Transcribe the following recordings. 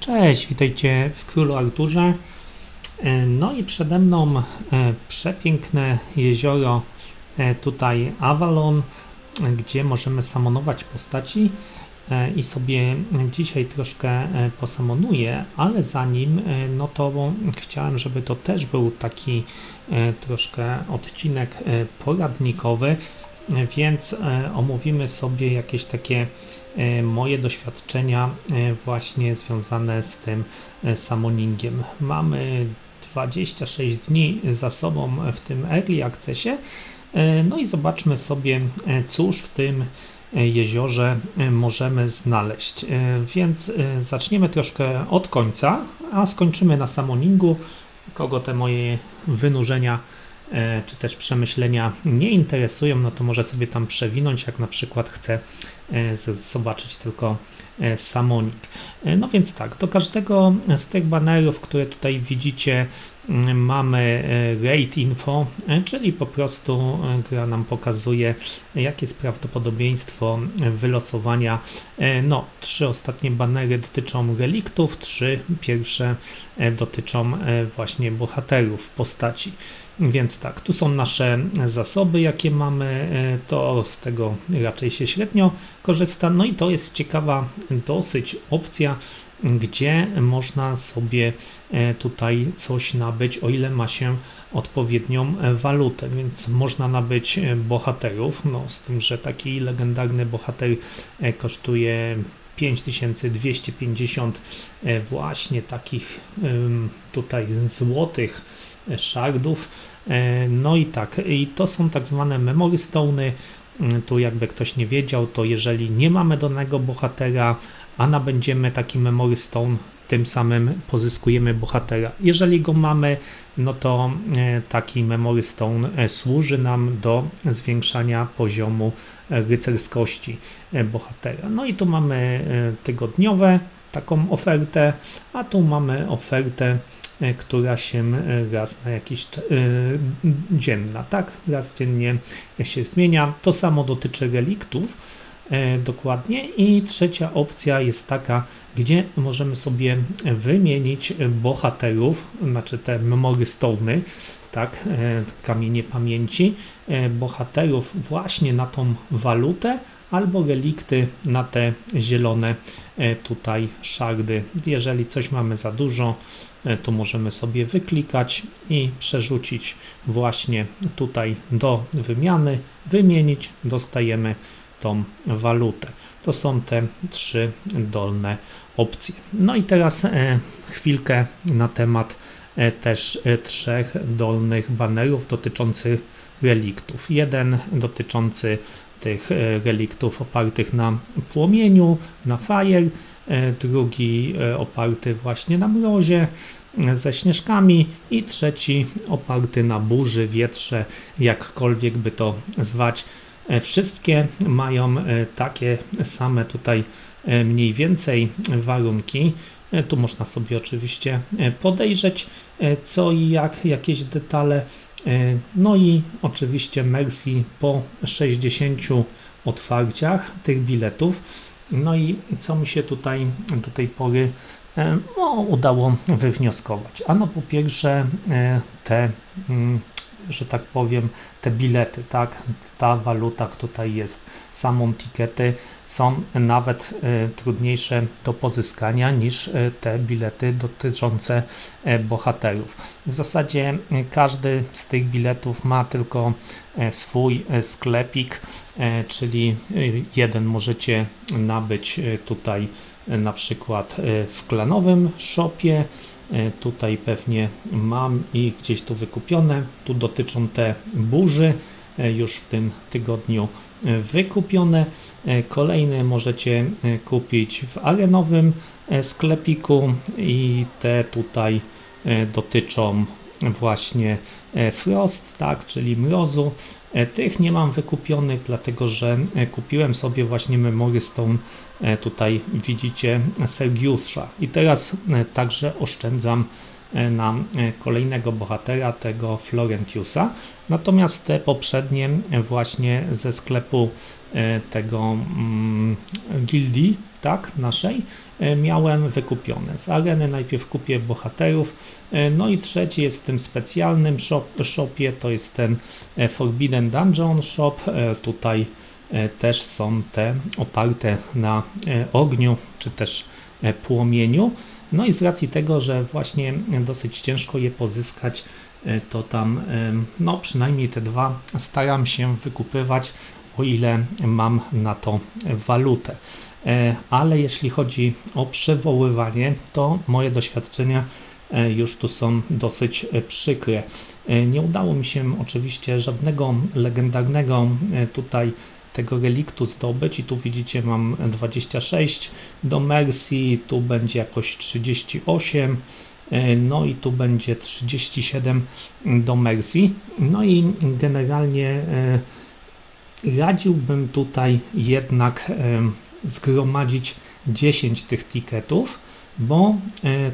Cześć, witajcie w Królu Arturze. E, No i przede mną e, przepiękne jezioro e, tutaj Avalon, gdzie możemy samonować postaci i sobie dzisiaj troszkę posamonuję, ale zanim, no to chciałem, żeby to też był taki troszkę odcinek poradnikowy, więc e, omówimy sobie jakieś takie e, moje doświadczenia e, właśnie związane z tym summoningiem. Mamy 26 dni za sobą w tym early accessie. No i zobaczmy sobie, cóż w tym jeziorze możemy znaleźć. Więc zaczniemy troszkę od końca, a skończymy na summoningu. Kogo te moje wynurzenia czy też przemyślenia nie interesują, no to może sobie tam przewinąć, jak na przykład chce e, zobaczyć tylko e, summoning. E, No więc tak, do każdego z tych banerów, które tutaj widzicie, mamy e, rate info, e, czyli po prostu e, gra nam pokazuje, jakie jest prawdopodobieństwo wylosowania. No, trzy ostatnie banery dotyczą reliktów, trzy pierwsze dotyczą właśnie bohaterów, postaci. Więc tak, tu są nasze zasoby, jakie mamy, to z tego raczej się średnio korzysta. No i to jest ciekawa dosyć opcja, gdzie można sobie e, tutaj coś nabyć, o ile ma się odpowiednią e, walutę, więc można nabyć e, bohaterów, no z tym, że taki legendarny bohater kosztuje 5250 e, właśnie takich tutaj złotych szardów. No i tak, i to są tak zwane memory stone'y. Mm, Tu jakby ktoś nie wiedział, to jeżeli nie mamy danego bohatera, a nabędziemy taki memory stone, tym samym pozyskujemy bohatera. Jeżeli go mamy, no to e, taki memory stone służy nam do zwiększania poziomu rycerskości e, bohatera. No i tu mamy e, tygodniowe taką ofertę, a tu mamy ofertę, która się raz na jakiś cza- e, dzienna, tak? Raz dziennie się zmienia. To samo dotyczy reliktów dokładnie. I trzecia opcja jest taka, gdzie możemy sobie wymienić bohaterów, znaczy te memory stone'y, tak, e, kamienie pamięci, e, bohaterów właśnie na tą walutę, albo relikty na te zielone e, tutaj szardy. Jeżeli coś mamy za dużo, e, to możemy sobie wyklikać i przerzucić właśnie tutaj do wymiany, wymienić, dostajemy tą walutę. To są te trzy dolne opcje. No i teraz e, chwilkę na temat e, też e, trzech dolnych banerów dotyczących reliktów. Jeden dotyczący tych reliktów opartych na płomieniu, na fire, drugi oparty właśnie na mrozie ze śnieżkami i trzeci oparty na burzy, wietrze, jakkolwiek by to zwać. E, Wszystkie mają e, takie same tutaj e, mniej więcej warunki. Tu można sobie oczywiście podejrzeć co i jak, jakieś detale. No i oczywiście Mercy po 60 otwarciach tych biletów. No i co mi się tutaj do tej pory no, udało wywnioskować? Ano po pierwsze te, mm, że tak powiem, te bilety, tak, ta waluta, tutaj jest, samą tikety są nawet e, trudniejsze do pozyskania niż e, te bilety dotyczące e, bohaterów. W zasadzie każdy z tych biletów ma tylko swój sklepik, czyli jeden możecie nabyć tutaj na przykład w klanowym shopie, Tutaj pewnie mam i gdzieś tu wykupione. Tu dotyczą te burzy, e, już w tym tygodniu e, wykupione. E, Kolejne możecie e, kupić w arenowym e, sklepiku i te tutaj e, dotyczą właśnie e, Frost, tak, czyli mrozu. E, Tych nie mam wykupionych, dlatego że e, kupiłem sobie właśnie Memory Stone. Tutaj widzicie Sergiusza. I teraz e, także oszczędzam na kolejnego bohatera, tego Florentiusa. Natomiast te poprzednie właśnie ze sklepu tego mm, gildii tak, naszej, e, miałem wykupione. Z areny najpierw kupię bohaterów, e, no i trzeci jest w tym specjalnym shop, shopie, to jest ten e, Forbidden Dungeon Shop, tutaj też są te oparte na ogniu, czy też płomieniu. No i z racji tego, że właśnie dosyć ciężko je pozyskać, to tam, no przynajmniej te dwa staram się wykupywać, o ile mam na to walutę. E, Ale jeśli chodzi o przywoływanie, to moje doświadczenia e, już tu są dosyć e, przykre. Nie udało mi się oczywiście żadnego legendarnego tutaj tego reliktu zdobyć i tu widzicie mam 26 do Mercy, tu będzie jakoś 38 e, no i tu będzie 37 do Mercy no i generalnie radziłbym tutaj jednak zgromadzić 10 tych tiketów, bo e,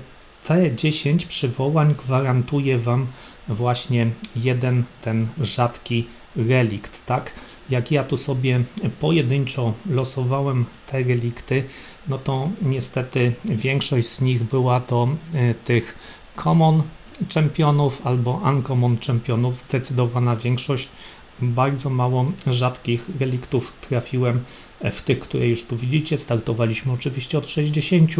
te 10 przywołań gwarantuje Wam właśnie jeden ten rzadki relikt, tak? Jak ja tu sobie pojedynczo losowałem te relikty, no to niestety większość z nich była to e, tych common czempionów albo uncommon czempionów, zdecydowana większość. Bardzo mało rzadkich reliktów trafiłem e, w tych, które już tu widzicie. Startowaliśmy oczywiście od 60,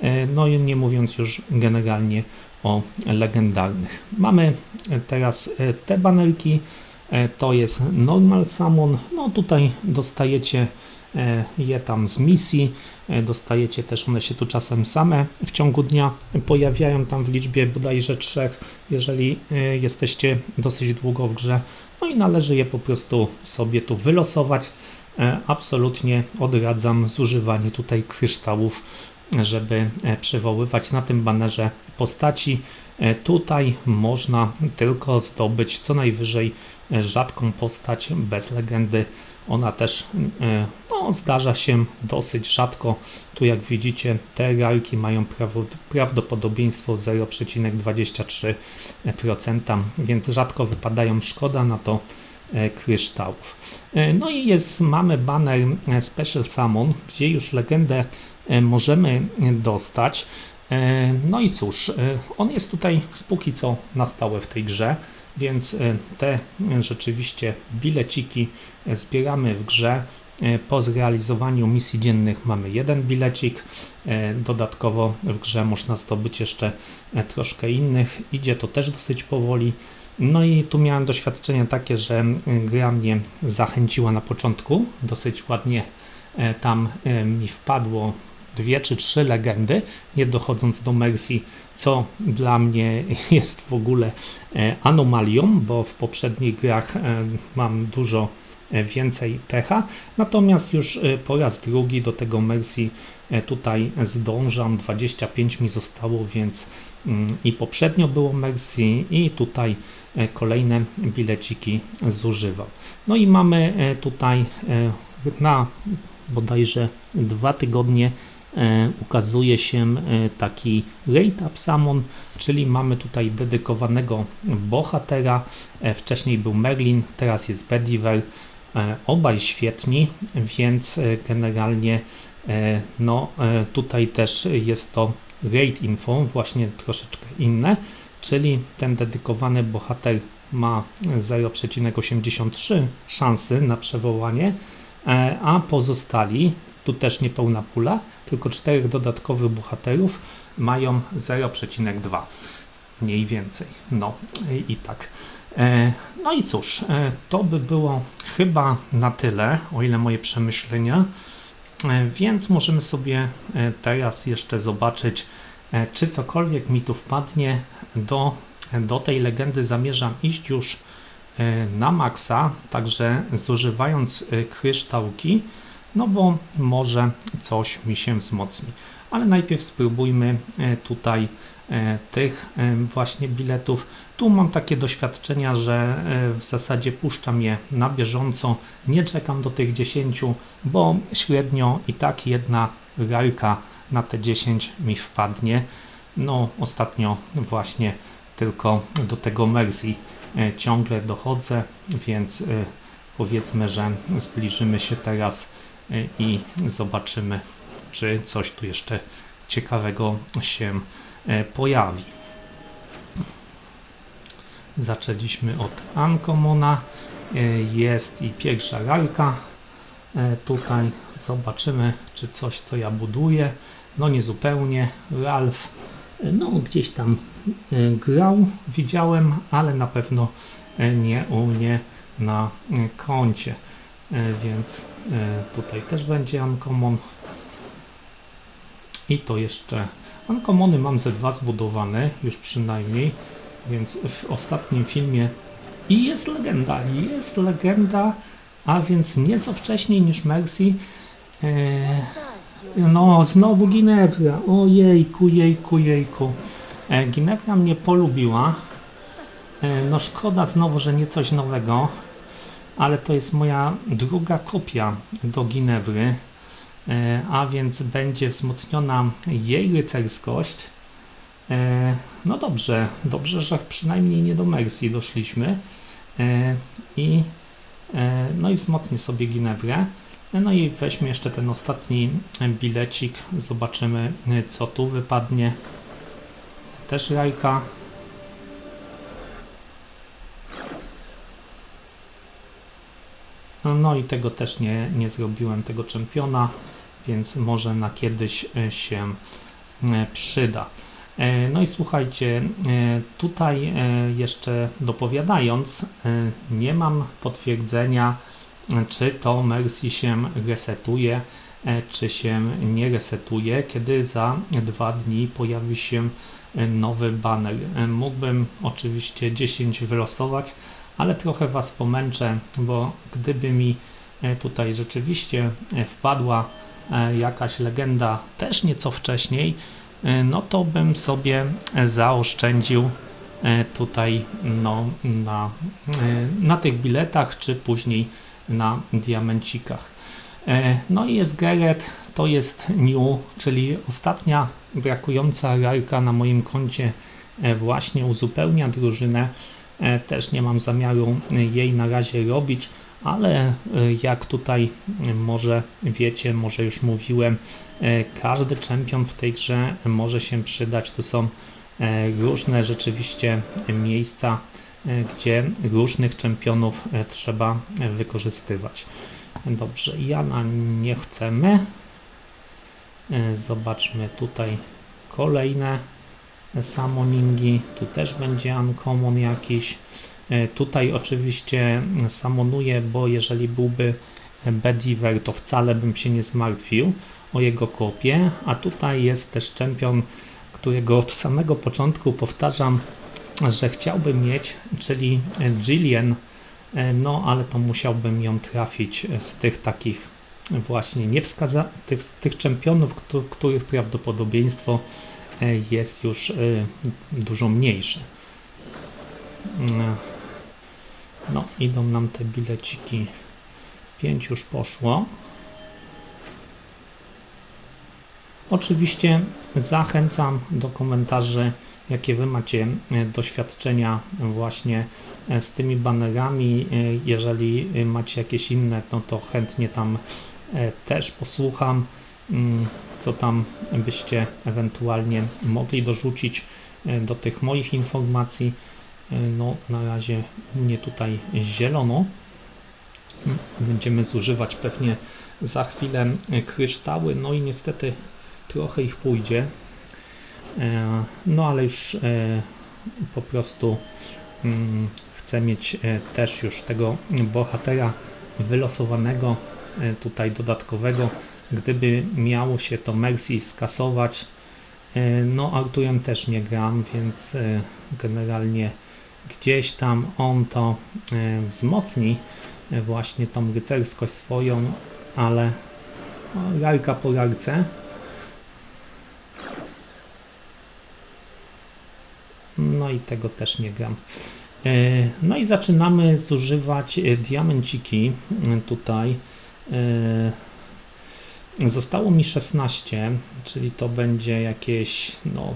e, no i nie mówiąc już generalnie o legendarnych. Mamy e, teraz te banerki, to jest normal summon, no tutaj dostajecie je tam z misji, e, dostajecie też, one się tu czasem same w ciągu dnia pojawiają tam w liczbie bodajże trzech, jeżeli e, jesteście dosyć długo w grze, no i należy je po prostu sobie tu wylosować. E, Absolutnie odradzam zużywanie tutaj kryształów, żeby e, przywoływać na tym banerze postaci. E, Tutaj można tylko zdobyć co najwyżej e, rzadką postać bez legendy. Ona też e, no, zdarza się dosyć rzadko. Tu jak widzicie te rarki mają prawdopodobieństwo 0,23%, więc rzadko wypadają. Szkoda na to e, kryształów. E, No i jest, mamy banner Special Summon, gdzie już legendę możemy dostać. No i cóż, on jest tutaj póki co na stałe w tej grze, więc e, te rzeczywiście bileciki e, zbieramy w grze. E, Po zrealizowaniu misji dziennych mamy jeden bilecik. Dodatkowo w grze można zdobyć jeszcze troszkę innych. Idzie to też dosyć powoli. No i tu miałem doświadczenie takie, że gra mnie zachęciła na początku. Dosyć ładnie tam mi wpadło dwie czy trzy legendy, nie dochodząc do Mercy, co dla mnie jest w ogóle e, anomalią, bo w poprzednich grach e, mam dużo e, więcej pecha. Natomiast już po raz drugi do tego Mercy tutaj zdążam. 25 mi zostało, więc mm, i poprzednio było Mercy i tutaj kolejne bileciki zużywam. No i mamy tutaj na bodajże dwa tygodnie ukazuje się e, taki Rate Up Summon, czyli mamy tutaj dedykowanego bohatera. E, Wcześniej był Merlin, teraz jest Bediver. E, Obaj świetni, więc e, generalnie e, no e, tutaj też jest to Rate Info, właśnie troszeczkę inne, czyli ten dedykowany bohater ma 0,83 szansy na przewołanie, e, a pozostali, tu też niepełna pula, tylko czterech dodatkowych bohaterów mają 0,2 mniej więcej. No i, tak. E, No i cóż, e, to by było chyba na tyle, o ile moje przemyślenia. E, Więc możemy sobie teraz jeszcze zobaczyć, czy cokolwiek mi tu wpadnie. Do, do tej legendy zamierzam iść już na maksa, także zużywając kryształki, no bo może coś mi się wzmocni. Ale najpierw spróbujmy e, tutaj e, tych e, właśnie biletów. Tu mam takie doświadczenia, że w zasadzie puszczam je na bieżąco, nie czekam do tych 10, bo średnio i tak jedna rarka na te 10 mi wpadnie. No ostatnio właśnie tylko do tego Mercy e, ciągle dochodzę, więc powiedzmy, że zbliżymy się teraz i zobaczymy, czy coś tu jeszcze ciekawego się e, pojawi. Zaczęliśmy od Ankomona. E, Jest i pierwsza lalka. E, Tutaj zobaczymy, czy coś, co ja buduję. No nie zupełnie. Ralf, no gdzieś tam grał, widziałem, ale na pewno nie u mnie na koncie. E, Więc e, tutaj też będzie Uncommon. I to jeszcze Uncommony mam ze dwa zbudowane, już przynajmniej, więc w ostatnim filmie i jest legenda, jest legenda, a więc nieco wcześniej niż Mercy. E, no, znowu Ginevra, ojejku, jejku, jejku. E, Ginevra mnie polubiła. No szkoda znowu, że nie coś nowego, ale to jest moja druga kopia do Ginewry. E, a więc będzie wzmocniona jej rycerskość. E, No dobrze, dobrze, że przynajmniej nie do Mercy doszliśmy. E, I, no i wzmocnię sobie Ginewrę. No i weźmy jeszcze ten ostatni bilecik, zobaczymy co tu wypadnie. Też rajka. No, i tego też nie, nie zrobiłem, tego czempiona, więc może na kiedyś e, się e, przyda. E, No i słuchajcie, tutaj jeszcze dopowiadając, nie mam potwierdzenia, czy to Mercy się resetuje, czy się nie resetuje, kiedy za dwa dni pojawi się nowy banner. Mógłbym oczywiście 10 wylosować, ale trochę Was pomęczę, bo gdyby mi e, tutaj rzeczywiście e, wpadła e, jakaś legenda też nieco wcześniej, no to bym sobie zaoszczędził tutaj no, na, na tych biletach, czy później na diamencikach. No i jest Geret, to jest New, czyli ostatnia brakująca rarka na moim koncie właśnie uzupełnia drużynę. E, Też nie mam zamiaru jej na razie robić, ale e, jak tutaj e, może wiecie, może już mówiłem, każdy czempion w tej grze może się przydać. Tu są różne rzeczywiście miejsca, gdzie różnych czempionów trzeba wykorzystywać. Dobrze, Jana nie chcemy. Zobaczmy tutaj kolejne summoningi. Tu też będzie uncommon jakiś. E, Tutaj oczywiście samonuję, bo jeżeli byłby Bediver, to wcale bym się nie zmartwił o jego kopię. A tutaj jest też czempion, którego od samego początku powtarzam, że chciałbym mieć, czyli Jillian. E, No, ale to musiałbym ją trafić z tych takich właśnie niewskaza tych, tych czempionów, któ- których prawdopodobieństwo jest już e, dużo mniejsze. Mm, No, idą nam te bileciki. Pięć już poszło. Oczywiście zachęcam do komentarzy, jakie Wy macie e, doświadczenia właśnie e, z tymi banerami. Jeżeli macie jakieś inne, no to chętnie tam też posłucham, co tam byście ewentualnie mogli dorzucić e, do tych moich informacji. E, No, na razie mnie tutaj zielono. Mm, Będziemy zużywać pewnie za chwilę e, kryształy, no i niestety trochę ich pójdzie. No ale już po prostu mm, chcę mieć też już tego bohatera wylosowanego tutaj dodatkowego. Gdyby miało się to Mercy skasować, e, no Arturem też nie gram, więc e, generalnie gdzieś tam on to e, wzmocni właśnie tą rycerskość swoją, ale no, lalka po lalce. No i tego też nie gram. No i zaczynamy zużywać diamenciki tutaj. Zostało mi 16, czyli to będzie jakieś no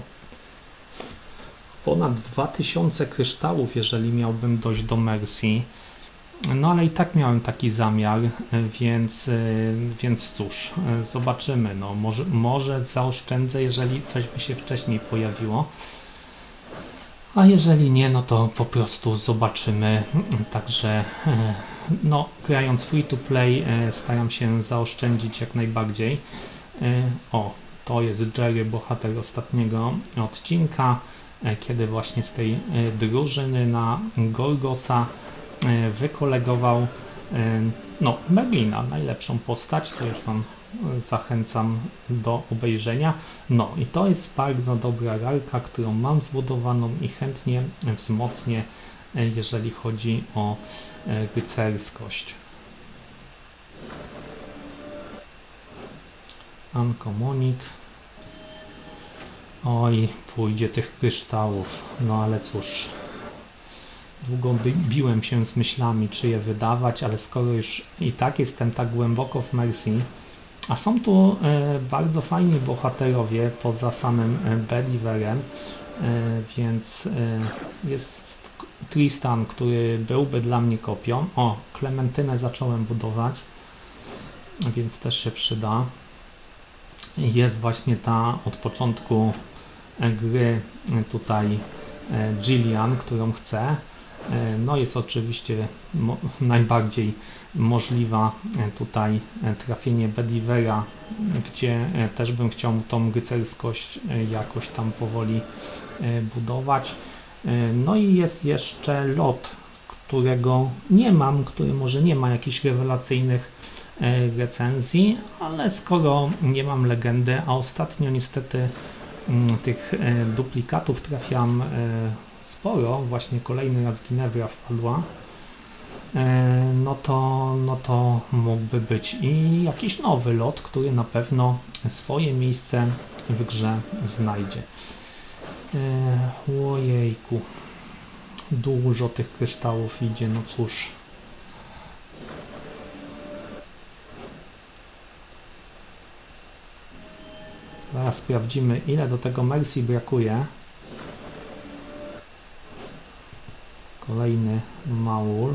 ponad 2000 kryształów, jeżeli miałbym dojść do Mercy. No ale i tak miałem taki zamiar, więc, więc cóż, zobaczymy. No, może, może zaoszczędzę, jeżeli coś by się wcześniej pojawiło. A jeżeli nie, no to po prostu zobaczymy. Także, no, grając free to play, e, staram się zaoszczędzić jak najbardziej. E, O, to jest Jerry, bohater ostatniego odcinka, e, kiedy właśnie z tej drużyny na Gorgosa e, wykolegował no, Merlina, najlepszą postać, to już Wam zachęcam do obejrzenia. No i to jest bardzo dobra lalka, którą mam zbudowaną i chętnie wzmocnię, jeżeli chodzi o e, rycerskość. Ankomonik. Oj, pójdzie tych kryształów. No ale cóż. Długo bi biłem się z myślami, czy je wydawać, ale skoro już i tak jestem tak głęboko w Mercy, a są tu e, bardzo fajni bohaterowie poza samym e, e, więc e, jest Tristan, który byłby dla mnie kopią. O, Klementynę zacząłem budować, więc też się przyda. Jest właśnie ta od początku gry tutaj e, Gillian, którą chcę. E, No jest oczywiście mo- najbardziej możliwa e, tutaj trafienie Bedivera, gdzie też bym chciał tą rycerskość jakoś tam powoli budować. E, No i jest jeszcze lot, którego nie mam, który może nie ma jakichś rewelacyjnych e, recenzji, ale skoro nie mam legendy, a ostatnio niestety mm, tych e, duplikatów trafiam sporo, właśnie kolejny raz Ginevra wpadła, no to, no to mógłby być i jakiś nowy lot, który na pewno swoje miejsce w grze znajdzie. E, Ojejku, dużo tych kryształów idzie, no cóż. Zaraz sprawdzimy, ile do tego Mercy brakuje. Kolejny Maul.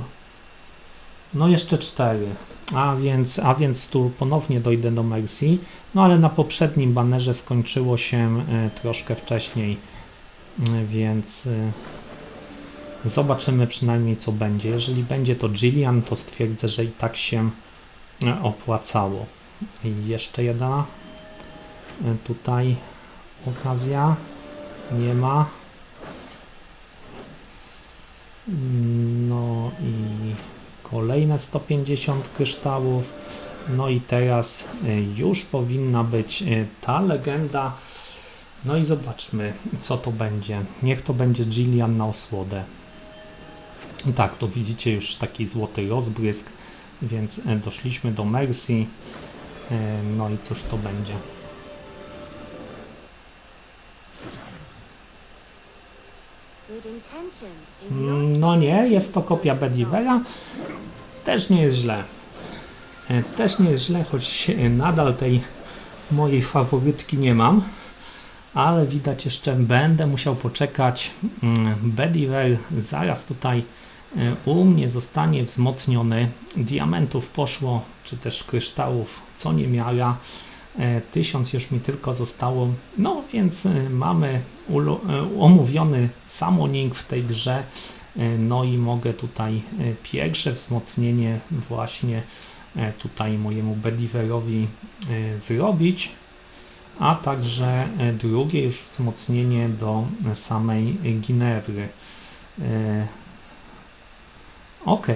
No jeszcze cztery. A więc, a więc tu ponownie dojdę do Mercy. No ale na poprzednim banerze skończyło się e, troszkę wcześniej, więc e, zobaczymy przynajmniej co będzie. Jeżeli będzie to Gillian, to stwierdzę, że i tak się e, opłacało. I jeszcze jedna e, tutaj okazja. Nie ma. No i kolejne 150 kryształów. No i teraz y, już powinna być y, ta legenda. No i zobaczmy, co to będzie. Niech to będzie Gillian na osłodę. Tak, tu widzicie już taki złoty rozbrysk, więc y, doszliśmy do Mercy. Y, No i cóż to będzie? Mm, No nie, jest to kopia Bedivera. Też nie jest źle. E, Też nie jest źle, choć e, nadal tej mojej faworytki nie mam. Ale widać jeszcze będę musiał poczekać. Mm, Bediver zaraz tutaj e, u mnie zostanie wzmocniony. Diamentów poszło, czy też kryształów, co nie miara. E, Tysiąc już mi tylko zostało. No więc e, mamy omówiony summoning w tej grze. No i mogę tutaj pierwsze wzmocnienie właśnie tutaj mojemu Bediverowi zrobić, a także e, drugie już wzmocnienie do e, samej Ginevry. E, Ok,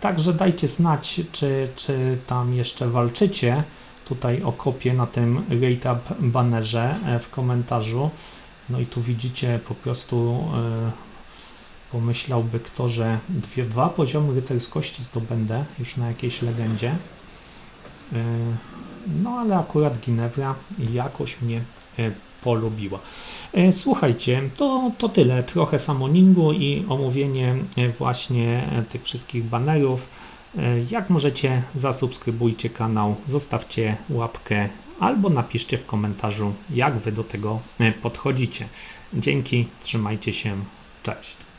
także dajcie znać, czy, czy tam jeszcze walczycie tutaj o kopię na tym rate up banerze w komentarzu. No i tu widzicie po prostu pomyślałby kto, że dwie, dwa poziomy rycerskości zdobędę już na jakiejś legendzie. No ale akurat Ginevra jakoś mnie e, polubiła. E, Słuchajcie, to, to tyle. Trochę samoningu i omówienie e, właśnie tych wszystkich banerów. Jak możecie, zasubskrybujcie kanał, zostawcie łapkę albo napiszcie w komentarzu, jak wy do tego podchodzicie. Dzięki, trzymajcie się, cześć.